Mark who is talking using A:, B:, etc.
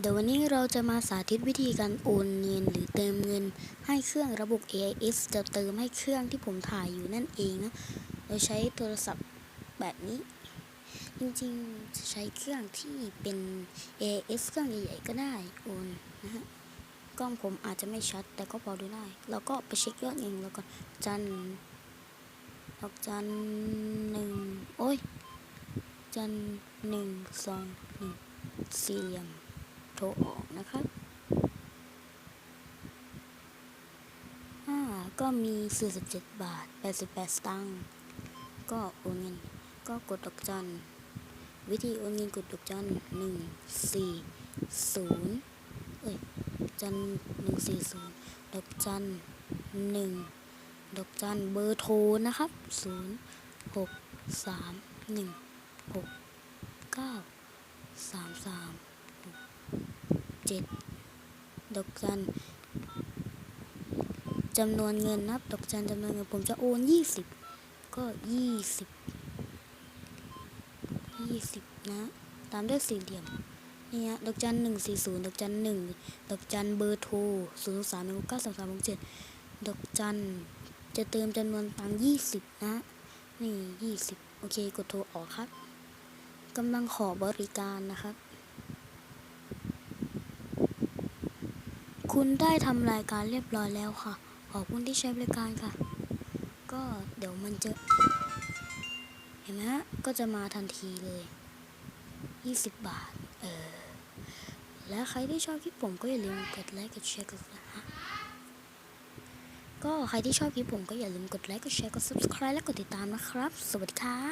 A: เดี๋ยววันนี้เราจะมาสาธิตวิธีการโอนเงินหรือเติมเงินให้เครื่องระบบ AIS จะเติมให้เครื่องที่ผมถ่ายอยู่นั่นเองนะโดยใช้โทรศัพท์แบบนี้ จริงๆจะใช้เครื่องที่เป็น AIS เครื่องใหญ่ๆก็ได้โอนนะฮะกล้องผมอาจจะไม่ชัดแต่ก็พอดูได้ แล้วก็ไปเช็คยอดเงินแล้วก็จันดอกจันหนึ่งโอ้ย จันหนึ่งสองหนึ่งสี่เหลี่ยม โทรออกนะครับอ่าก็มี47บาท 88 สตางค์ ก็โอนเงิน ก็กดดอกจัน วิธีโอนเงินกดดอกจันหนึ่งสี่ศูนย์เอ้ย จันหนึ่งสี่ศูนย์ดอกจันหนึ่งดอกจันเบอร์โทรนะครับศูนย์หกสามหนึ่งหก เจ็ดดอกจันจำนวนเงินนับดอกจันจำนวนเงินผมจะโอนยี่สิบก็ยี่สิบยี่สิบนะ ตามด้วยสี่เหลี่ยมนี่ฮะดอกจันหนึ่งสี่ศูนย์ดอกจันหนึ่งดอกจันเบอร์โทรศูนย์สามหนึ่งเก้าสามสามหกเจ็ดดอกจันจะเติมจำนวนตังยี่สิบนะนี่ยี่สิบโอเคกดโทรออกครับกำลังขอบริการนะครับ คุณได้ทำรายการเรียบร้อยแล้วค่ะ ขอบคุณที่ใช้บริการค่ะ ก็เดี๋ยวมันจะเห็นไหมฮะก็จะมาทันทีเลย 20 บาท เออ และใครที่ชอบคลิปผมก็อย่าลืมกดไลค์กดแชร์กดนะฮะก็ใครที่ชอบคลิปผมก็อย่าลืมกดไลค์กดแชร์กด subscribe และกดติดตามนะครับ สวัสดีครับ